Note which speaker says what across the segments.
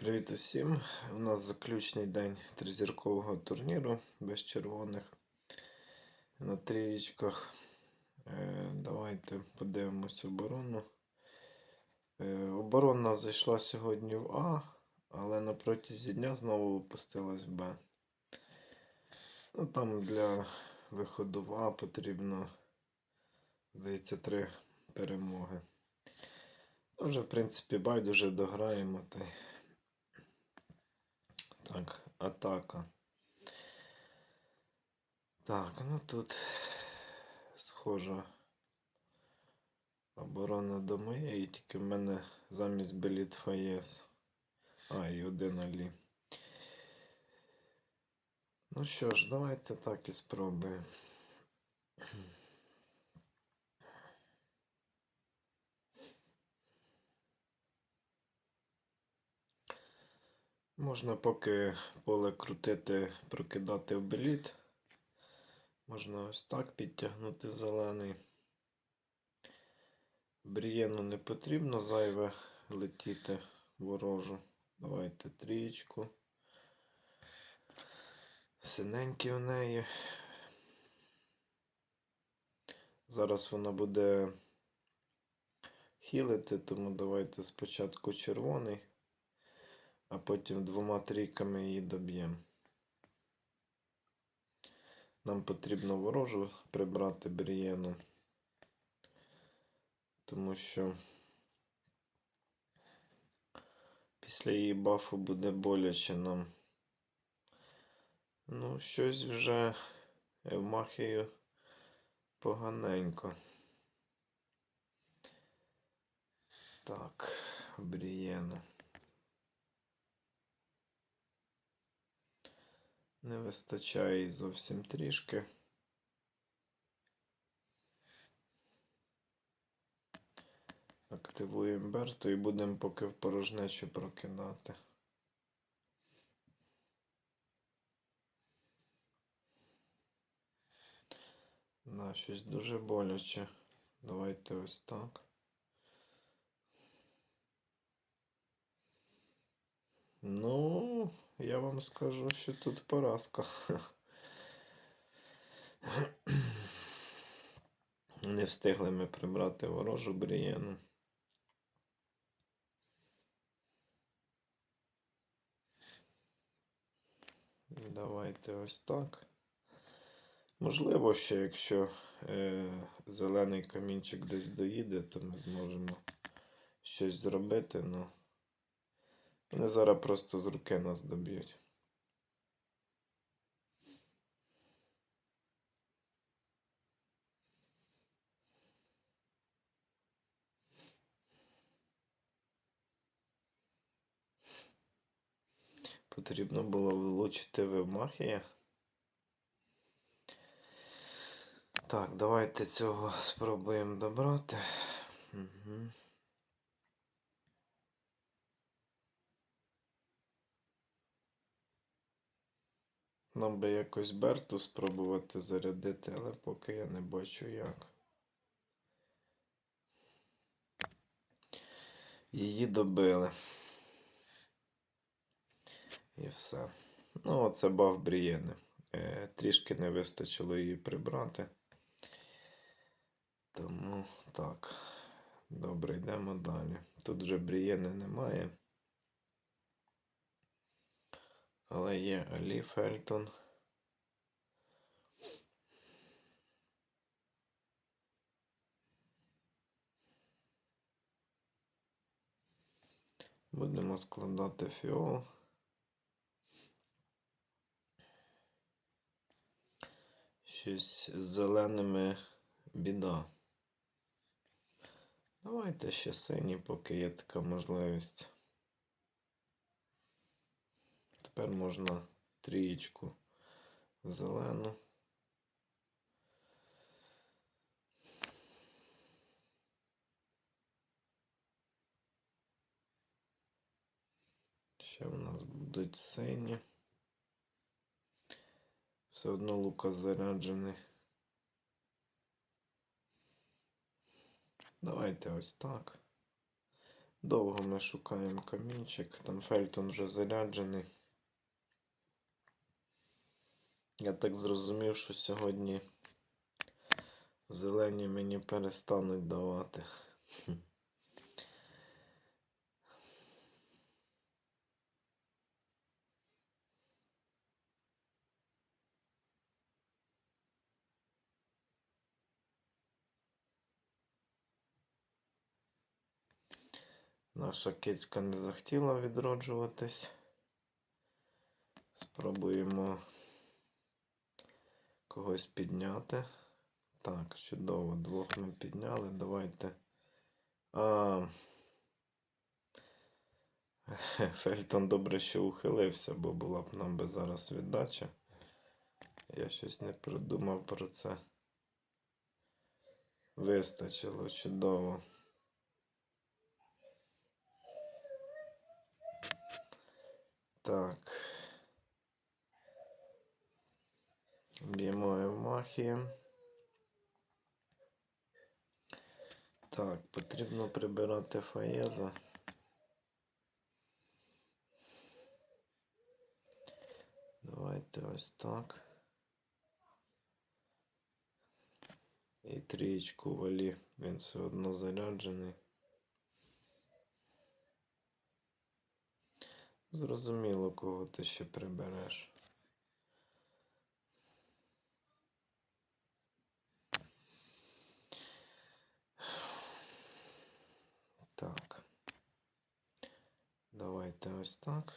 Speaker 1: Привіт усім! У нас заключний день тризіркового турніру без червоних на трієчках. Е, давайте подивимось оборону. Е, оборона зайшла сьогодні в А, але на протязі дня знову опустилась в Б. Ну, там для виходу в А потрібно, здається, три перемоги. Вже, в принципі, байдуже дограємо. Та так, атака. Так, ну тут схожа оборона до моєї, тільки в мене замість Беліт Фаєс. А, і один Алі. Ну що ж, давайте так і спробуємо. Можна поки поле крутити, прокидати обеліт. Можна ось так підтягнути зелений. Брієну не потрібно зайве летіти ворожу. Давайте трієчку. Синенькі у неї. Зараз вона буде хілити, тому давайте спочатку червоний а потім двома трійками її доб'ємо. Нам потрібно ворожу прибрати Брієну, тому що після її бафу буде боляче нам. Ну, щось вже Евмахію поганенько. Так, Брієну. Не вистачає зовсім трішки. Активуємо Берту і будемо поки в порожнечу прокидати. На, щось дуже боляче. Давайте ось так. Ну, я вам скажу, що тут поразка. Не встигли ми прибрати ворожу брієну. Давайте ось так. Можливо, ще якщо е, зелений камінчик десь доїде, то ми зможемо щось зробити, ну. Вони зараз просто з руки нас доб'ють. Потрібно було влучити в Евмахія. Так, давайте цього спробуємо добрати. Угу. Нам би якось Берту спробувати зарядити, але поки я не бачу як. Її добили. І все. Ну, оце баф Брієни. Е, трішки не вистачило її прибрати. Тому так. Добре, йдемо далі. Тут вже Брієни немає. Але є Алі Фельтон. Будемо складати фіол. Щось з зеленими біда. Давайте ще сині, поки є така можливість. Тепер можна трієчку зелену. Ще в нас будуть сині. Все одно лука заряджений. Давайте ось так. Довго ми шукаємо камінчик. Там Фельтон вже заряджений. Я так зрозумів, що сьогодні зелені мені перестануть давати. Наша кицька не захотіла відроджуватись. Спробуємо когось підняти. Так, чудово, двох ми підняли. Давайте. А... Фельтон добре, що ухилився, бо була б нам би зараз віддача. Я щось не придумав про це. Вистачило чудово. Так. Б'ємо Евмахії. Так, потрібно прибирати Фаєза. Давайте ось так. І трієчку валі. Він все одно заряджений. Зрозуміло, кого ти ще прибереш. Так. Давайте ось так.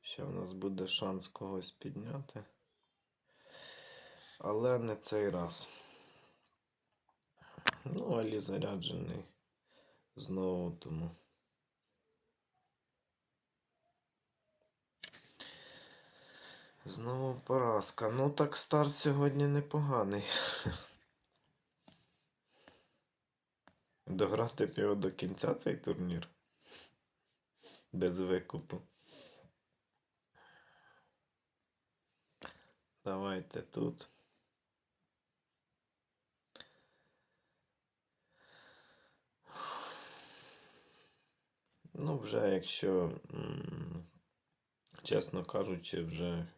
Speaker 1: Ще в нас буде шанс когось підняти. Але не цей раз. Ну, Алі заряджений знову тому. Знову поразка. Ну так старт сьогодні непоганий. Дограти його до кінця цей турнір. Без викупу. Давайте тут. Ну, вже якщо, чесно кажучи, вже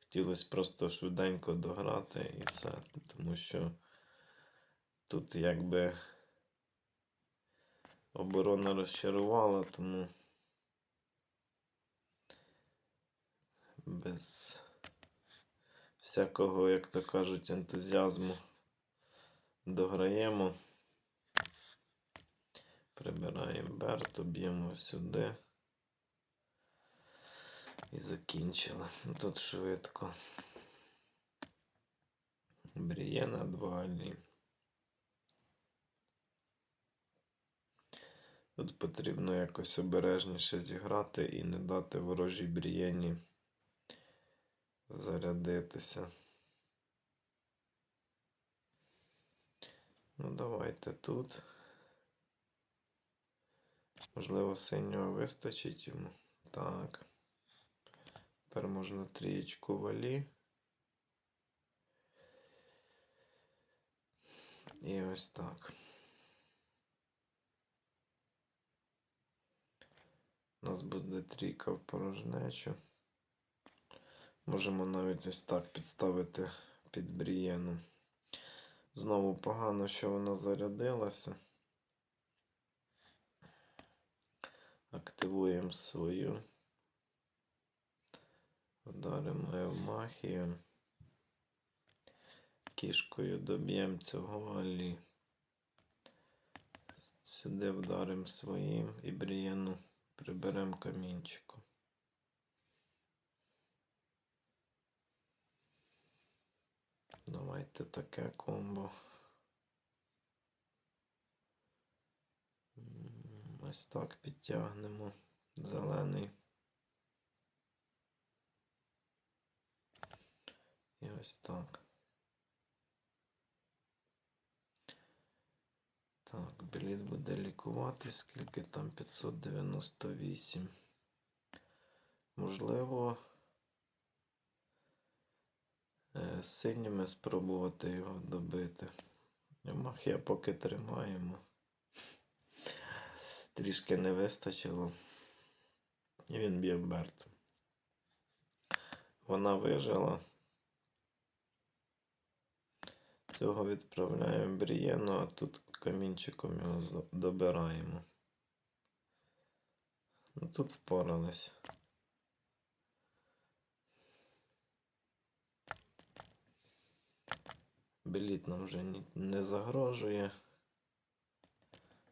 Speaker 1: хотілося просто швиденько дограти і все. Тому що тут якби оборона розчарувала, тому без всякого, як то кажуть, ентузіазму дограємо. Прибираємо Берту, б'ємо сюди. І закінчили. Тут швидко. Брієна двалі. Тут потрібно якось обережніше зіграти і не дати ворожій брієні зарядитися. Ну, давайте тут. Можливо, синього вистачить йому. Так. Тепер можна трієчку валі. І ось так. У нас буде трійка в порожнечу. Можемо навіть ось так підставити під брієну. Знову погано, що вона зарядилася. Активуємо свою. Вдаримо Евмахію. Кішкою доб'ємо цього алі. Сюди вдаримо своїм і брієну приберемо камінчиком. Давайте таке комбо. Ось так підтягнемо зелений. І ось так. Так, біліт буде лікувати, скільки там 598. Можливо, синіми спробувати його добити. Махія поки тримаємо. трішки не вистачило. І він б'є Берту. Вона вижила. Цього відправляємо Брієну, а тут камінчиком його добираємо. Ну тут впорались. Беліт нам вже не загрожує.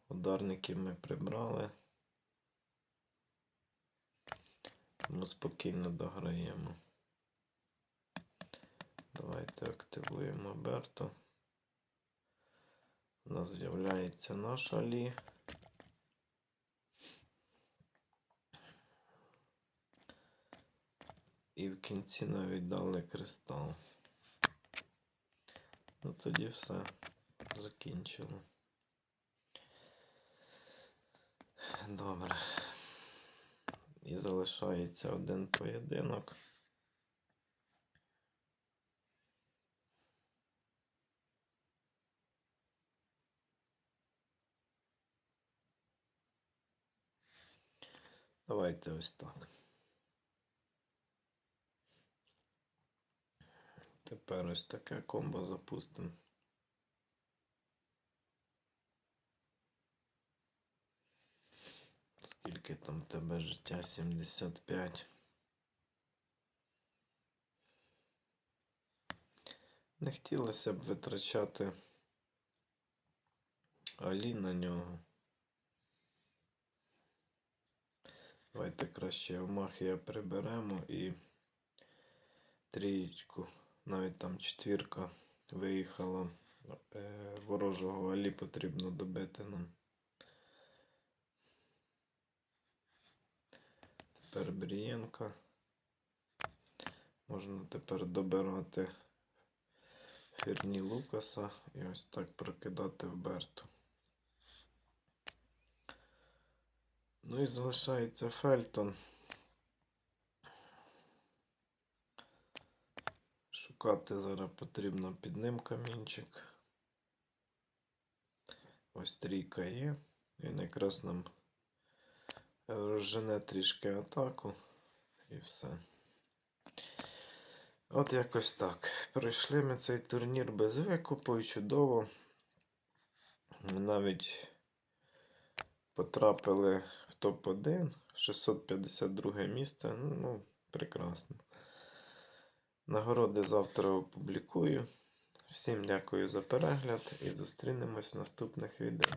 Speaker 1: Ударників ми прибрали. Тому спокійно дограємо. Давайте активуємо Берту. У нас з'являється наш Алі. І в кінці навіть дали кристал. Ну тоді все закінчили. Добре. І залишається один поєдинок. Давайте ось так. Тепер ось таке комбо запустимо. Скільки там тебе життя? 75. Не хотілося б витрачати Алі на нього. Давайте краще в Махія приберемо і трієчку. Навіть там четвірка виїхала. Е, ворожого Алі потрібно добити нам. Тепер Брієнка. Можна тепер добирати Фірні Лукаса і ось так прокидати в Берту. Ну і залишається Фельтон. Шукати зараз потрібно під ним камінчик. Ось трійка є. Він якраз нам розжене трішки атаку і все. От якось так. Пройшли ми цей турнір без викупу і чудово. Навіть потрапили в топ-1, 652 місце. Ну, прекрасно. Нагороди завтра опублікую. Всім дякую за перегляд і зустрінемось в наступних відео.